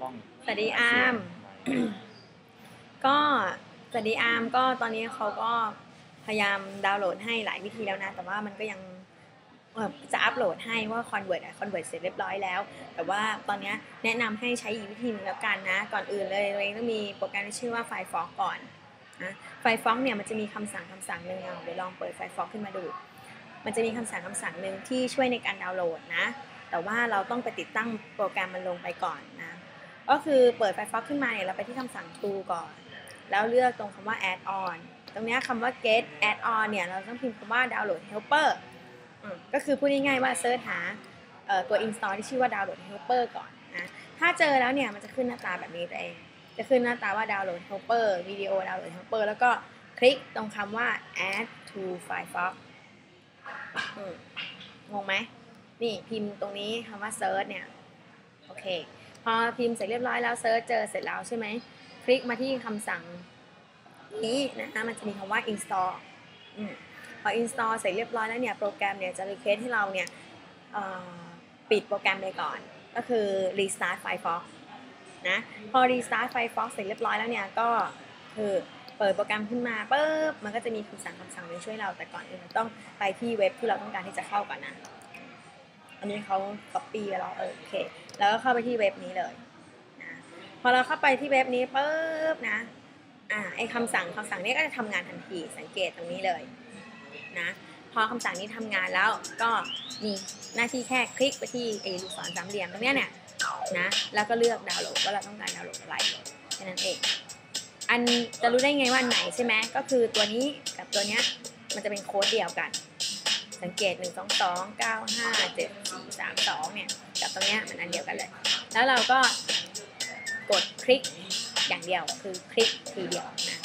คล่องสวัสดีอาร์มก็สวัสดีอาร์มก็ตอนนี้เขาก็พยายามดาวน์โหลดให้หลายวิธีแล้วนะ แต่ว่ามันก็ยังเอ่อจะอัปโหลดให้ว่าคอนเวิร์ตอะคอนเวิร์ตเสร็จเรียบร้อยแล้ว แต่ว่าตอนเนี้ยแนะนำให้ใช้อีกวิธีหนึงแล้วกันนะ ก่อนอื่นเลยเราเองต้องมีโปรแกรมที่ชื่อว่า Firefox ก่อนนะ Firefox เนี่ยมันจะมีคำสั่งคำสั่งหนึ่งเอาเดี๋ยวลองเปิด Firefox ขึ้นมาดู มันจะมีคำสั่งคำสั่งหนึ่งที่ช่วยในการดาวน์โหลดนะ แต่ว่าเราต้องไปติดตั้งโปรแกรมมันลงไปก่อนนะ ก็คือเปิด Firefox ขึ้นมาเนี่ยเราไปที่คำสั่ง tool ก่อน แล้วเลือกตรงคำว่า add on ตรงนี้คำว่า get add on เนี่ย เราต้องพิมพ์คำว่า download helper อืมก็คือพูดง่ายๆว่าเซิร์ชหาตัว install ที่ชื่อว่า download helper ก่อนนะ ถ้าเจอแล้วเนี่ย มันจะขึ้นหน้าตาแบบนี้เอง จะขึ้นหน้าตาว่า download helper วิดีโอ download helper แล้วก็คลิกตรงคำว่า add to Firefox งงไหม นี่พิมพ์ตรงนี้คำว่า search เนี่ย โอเค พอพิมพ์เสร็จเรียบร้อยแล้วเซิร์ชเจอเสร็จแล้วใช่ไหมคลิกมาที่คำสั่งนี้นะคะมันจะมีคำว่า install อพอ install เสร็จเรียบร้อยแล้วเนี่ยโปรแกรมเนี่ยจะ request ให้เราเนี่ยปิดโปรแกรมไปก่อน ก็คือ restart Firefox นะพอ restart Firefox เสร็จเรียบร้อยแล้วเนี่ยก็คือเปิดโปรแกรมขึ้นมาปุ๊บมันก็จะมีคำสั่งคำสั่งหนึงช่วยเราแต่ก่อนอื่นเราต้องไปที่เว็บที่เราต้องการที่จะเข้าก่อนนะ อันนี้เขา copy ไว้แล้วเออโอเค แล้วก็เข้าไปที่เว็บนี้เลยนะพอเราเข้าไปที่เว็บนี้ปุ๊บนะอ่าไอคำสั่งคำสั่งนี้ก็จะทำงานทันทีสังเกตตรงนี้เลยนะพอคำสั่งนี้ทำงานแล้วก็มีหน้าที่แค่คลิกไปที่ไอลูกศรสามเหลี่ยมตรงนี้เนี่ยนะแล้วก็เลือกดาวน์โหลดว่าเราต้องการดาวน์โหลดอะไรแค่นั้นเองอันจะรู้ได้ไงว่าอันไหนใช่ไหมก็คือตัวนี้กับตัวเนี้ยมันจะเป็นโค้ดเดียวกัน สังเกต 1 2 2 9 5 7 4 3 2เนี่ยกับตรงเนี้ยมันอันเดียวกันเลย แล้วเราก็กดคลิกอย่างเดียวคือคลิกทีเดียวนะ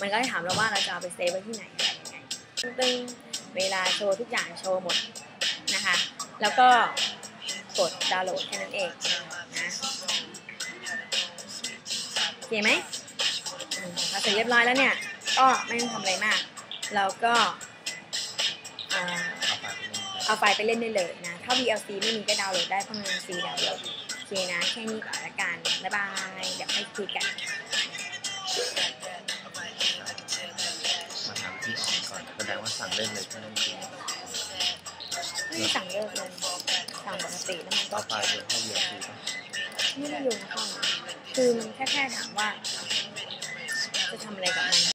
มันก็จะถามเราว่าเราจะเอาไปเซฟไว้ที่ไหนอะไรยังไงตึ้งเวลาโชว์ทุกอย่างโชว์หมดนะคะ แล้วก็กดดาวน์โหลดแค่นั้นเองนะโอเคไหมพอเสร็จเรียบร้อยแล้วเนี่ย ก็ไม่ต้องทำอะไรมาก เราก็ เอาไปเป็นเรื่องเอาไฟล์ไปเล่นได้เลยนะ ถ้า VLC ไม่มีก็ดาวน์โหลดได้เพราะมันเป็น C ดาวน์โหลดโอเคนะ แค่นี้ก่อนละกัน บ๊ายบาย เดี๋ยวค่อยคุยกันมาหาวิธีออกก่อนแสดงว่าสั่งเล่นเลยใช่ไหมจริงไม่ได้สั่งเลิกเลยสั่งปกติแล้วมันก็ เอาไฟล์ไปให้เรียนฟรีป่ะไม่ได้โยนเข้ามาคือมันแค่แค่ถามว่า จะทำอะไรกับมัน